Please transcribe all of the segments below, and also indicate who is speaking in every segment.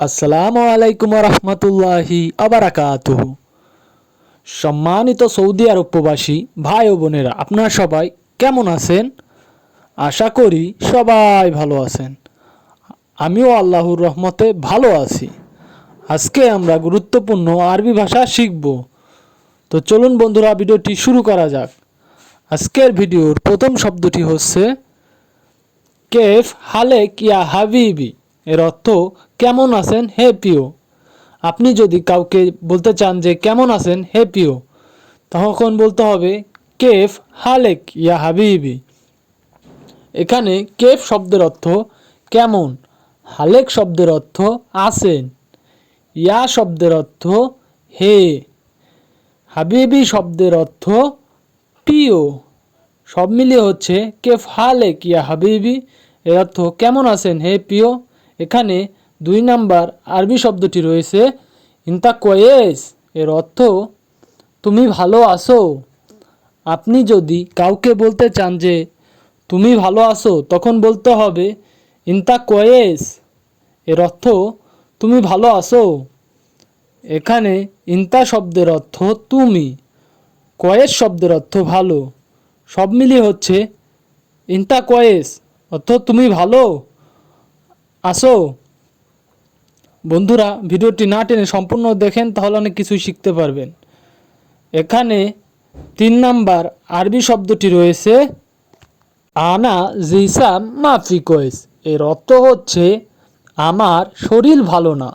Speaker 1: আসসালামু আলাইকুম রহমতুল্লাহি আবারাকাতুহু। সম্মানিত সৌদি আরব প্রবাসী ভাই ও বোনেরা, আপনারা সবাই কেমন আছেন? আশা করি সবাই ভালো আছেন। আমিও আল্লাহর রহমতে ভালো আছি। আজকে আমরা গুরুত্বপূর্ণ আরবি ভাষা শিখব। তো চলুন বন্ধুরা, ভিডিওটি শুরু করা যাক। আজকের ভিডিওর প্রথম শব্দটি হচ্ছে কেফ হালেক ইয়া হাবিবি। এর অর্থ, কেমন আছেন? হে প্রিয়। আপনি যদি কাউকে বলতে চান যে, কেমন আছেন? হে প্রিয়, তখন বলতে হবে, কেফ হালেক ইয়া হাবিবি। এখানে কেফ শব্দের অর্থ, কেমন? হালেক শব্দের অর্থ, আছেন। ইয়া শব্দের অর্থ, হে। হাবিবি শব্দের অর্থ, প্রিয়। সব মিলিয়ে হচ্ছে, কেফ হালেক ইয়া হাবিবি। এর অর্থ, কেমন আছেন? হে প্রিয়। এখানে দুই নাম্বার আরবি শব্দটি রয়েছে ইন্তা কয়েস এর অর্থ, তুমি ভালো আসো আপনি যদি কাউকে বলতে চান যে, তুমি ভালো আসো তখন বলতে হবে ইন্তা কয়েস এর অর্থ, তুমি ভালো আসো এখানে ইন্তা শব্দের অর্থ, তুমি কয়েস শব্দের অর্থ, ভালো সব মিলিয়ে হচ্ছে ইন্তা কয়েস অর্থ, তুমি ভালো আসো। বন্ধুরা, ভিডিওটি না টেনে সম্পূর্ণ দেখেন, তাহলে অনেক কিছুই শিখতে পারবেন। এখানে তিন নাম্বার আরবি শব্দটি রয়েছে, আনা জিসাম মাফি কয়েস। এর অর্থ হচ্ছে, আমার শরীর ভালো না।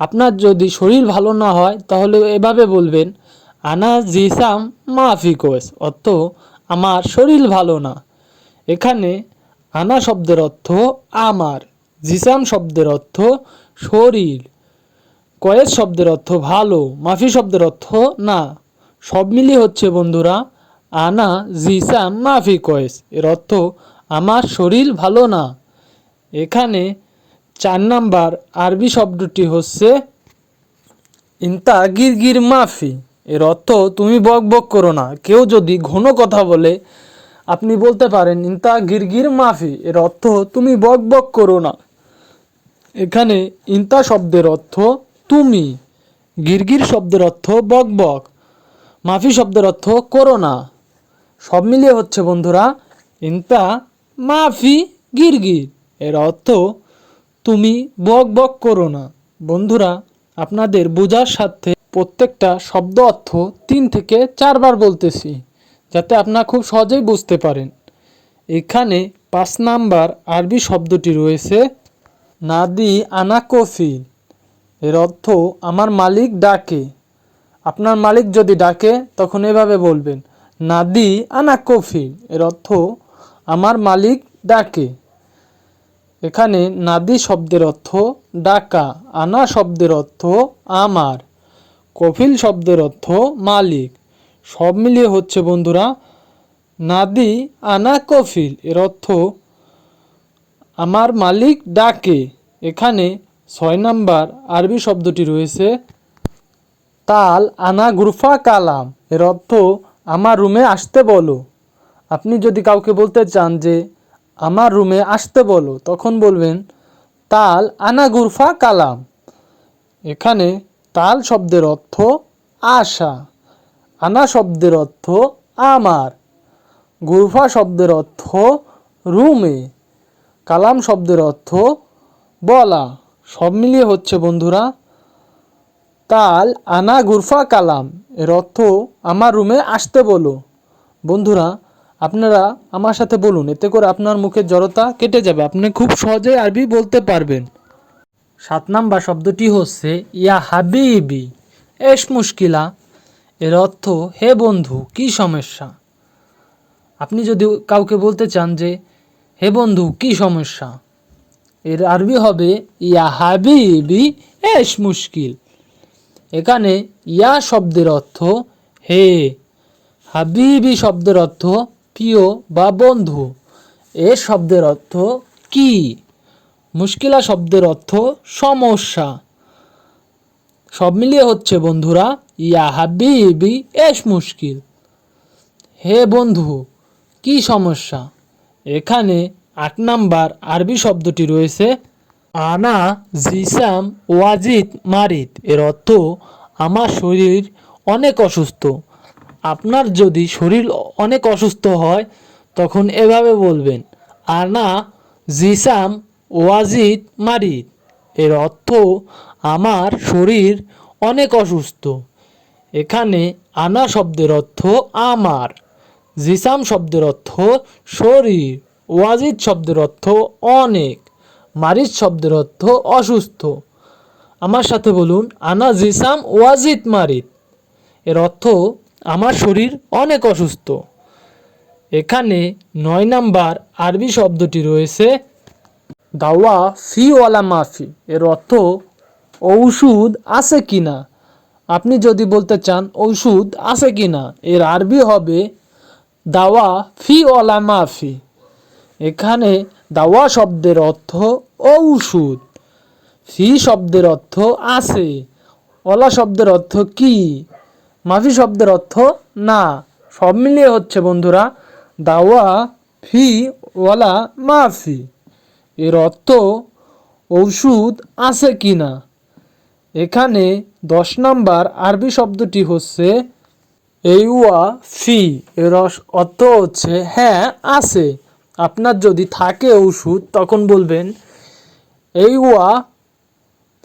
Speaker 1: আপনার যদি শরীর ভালো না হয়, তাহলে এভাবে বলবেন, আনা জিসাম মাফি কোয়েস। অর্থ, আমার শরীর ভালো না। এখানে আনা শব্দের অর্থ, আমার। জিসাম শব্দের অর্থ শরীর। কয়েস শব্দের অর্থ ভালো, মাফি শব্দের অর্থ না। সব মিলিয়ে হচ্ছে বন্ধুরা, আনা, জিসাম, মাফি, কয়েস। এর অর্থ, আমার শরীর ভালো না। এখানে চার নাম্বার আরবি শব্দটি হচ্ছে ইন্তা গির গির মাফি। এর অর্থ, তুমি বক বক করো না। কেউ যদি ঘন কথা বলে, আপনি বলতে পারেন ইন্তা গির গির মাফি। এর অর্থ, তুমি বক বক করো না। এখানে ইন্তা শব্দের অর্থ তুমি, গিরগির শব্দের অর্থ বক বক, মাফি শব্দের অর্থ করো না সব মিলিয়ে হচ্ছে বন্ধুরা, ইন্তা, মাফি, গিরগির। এর অর্থ তুমি বক বক করো না বন্ধুরা, আপনাদের বোঝার সাথে প্রত্যেকটা শব্দ অর্থ তিন থেকে চারবার বলতেছি, যাতে আপনারা খুব সহজেই বুঝতে পারেন। এখানে পাঁচ নাম্বার আরবি শব্দটি রয়েছে নাদি আনা কফিল এর অর্থ, আমার মালিক ডাকে। আপনার মালিক যদি ডাকে, তখন এভাবে বলবেন, নাদি আনা কফিল এর অর্থ, আমার মালিক ডাকে। এখানে নাদি শব্দের অর্থ, ডাকা। আনা শব্দের অর্থ, আমার। কফিল শব্দের অর্থ, মালিক। সব মিলিয়ে হচ্ছে বন্ধুরা, নাদি আনা কফিল। এর অর্থ আমার মালিক ডাকে। এখানে ছয় নাম্বার আরবি শব্দটি রয়েছে, তাল আনা গুরফা কালাম। এর অর্থ, আমার রুমে আসতে বলো। আপনি যদি কাউকে বলতে চান যে, আমার রুমে আসতে বলো, তখন বলবেন, তাল আনা গুরফা কালাম। এখানে তাল শব্দের অর্থ, আশা। আনা শব্দের অর্থ, আমার। গুরফা শব্দের অর্থ, রুমে। কালাম শব্দের অর্থ বলা। সব মিলিয়ে হচ্ছে বন্ধুরা, তাল, আনা, গুরফা, কালাম। এর অর্থ আমার রুমে আসতে বলো। বন্ধুরা, আপনারা আমার সাথে বলুন, এতে করে আপনার মুখের জড়তা কেটে যাবে। আপনি খুব সহজেই আরবি বলতে পারবেন। সাত নাম্বার শব্দটি হচ্ছে, ইয়া হাবিবি এস মুশকিলা। এর অর্থ, হে বন্ধু, কি সমস্যা? আপনি যদি কাউকে বলতে চান যে হে বন্ধু, কি সমস্যা? এর আরবি হবে, ইয়া হাবিবি, এস মুশকিল। এখানে ইয়া শব্দের অর্থ হে, হাবিবি শব্দের অর্থ প্রিয় বা বন্ধু। এ শব্দের অর্থ কি? মুশকিলা শব্দের অর্থ সমস্যা। সব মিলিয়ে হচ্ছে, বন্ধুরা, ইয়া হাবিবি, এস মুশকিল। হে বন্ধু, কি সমস্যা? এখানে আট নাম্বার আরবি শব্দটি রয়েছে আনা, জিসাম, ওয়াজিদ, মারিদ। এর অর্থ, আমার শরীর অনেক অসুস্থ। আপনার যদি শরীর অনেক অসুস্থ হয়, তখন এভাবে বলবেন, আনা, জিসাম, ওয়াজিদ, মারিদ। এর অর্থ, আমার শরীর অনেক অসুস্থ। এখানে আনা শব্দের অর্থ, আমার। জিসাম শব্দের অর্থ শরীর, ওয়াজিদ শব্দের অর্থ অনেক মারিদ শব্দের অর্থ অসুস্থ। আমার সাথে বলুন, আনা জিসাম, ওয়াজিদ, মারিদ। এর অর্থ, আমার শরীর অনেক অসুস্থ। এখানে নয় নাম্বার আরবি শব্দটি রয়েছে দাওয়া ফি ওয়ালা মাফি। এর অর্থ, ঔষধ আছে কিনা। আপনি যদি বলতে চান, ঔষধ আছে কিনা। এর আরবি হবে দাওয়া ফি ওয়ালা মাফি এখানে দাওয়া শব্দের অর্থ ঔষধ। ফি শব্দের অর্থ আছে। ওলা শব্দের অর্থ কি? মাফি শব্দের অর্থ না। সব মিলিয়ে হচ্ছে বন্ধুরা, দাওয়া ফি ওয়ালা মাফি। এর অর্থ ঔষধ আছে কি না এখানে দশ নাম্বার আরবি শব্দটি হচ্ছে এইওয়া ফি, এর অর্থ হচ্ছে হ্যাঁ আছে। আপনার যদি থাকে ওষুধ, তখন বলবেন, এইওয়া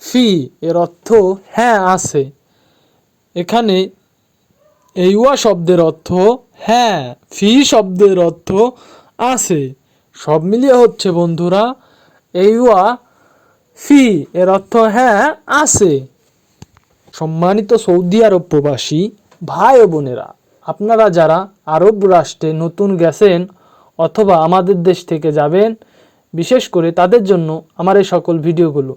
Speaker 1: ফি, এর অর্থ হ্যাঁ আছে। এখানে এই এইওয়া শব্দের অর্থ হ্যাঁ ফি শব্দের অর্থ, আছে। সব মিলিয়ে হচ্ছে, বন্ধুরা, এইওয়া ফি, এর অর্থ হ্যাঁ আছে। সম্মানিত সৌদি আরব প্রবাসী ভাই ও বোনেরা, আপনারা যারা আরব রাষ্ট্রে নতুন গেছেন অথবা আমাদের দেশ থেকে যাবেন, বিশেষ করে তাদের জন্য আমার এই সকল ভিডিওগুলো।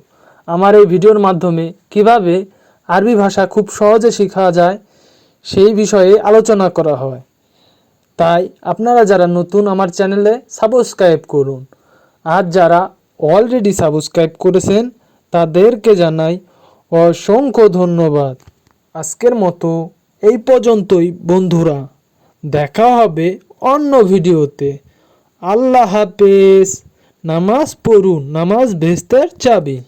Speaker 1: আমার এই ভিডিওর মাধ্যমে কীভাবে আরবি ভাষা খুব সহজে শেখা যায়, সেই বিষয়ে আলোচনা করা হয়। তাই আপনারা যারা নতুন আমার চ্যানেলে সাবস্ক্রাইব করুন। আর যারা অলরেডি সাবস্ক্রাইব করেছেন, তাদেরকে জানাই অসংখ্য ধন্যবাদ। আজকের মতো এই পর্যন্তই বন্ধুরা। দেখা হবে অন্য ভিডিওতে। আল্লাহ হাফেজ। নামাজ পড়ুন নামাজ ভেস্তের চাবি।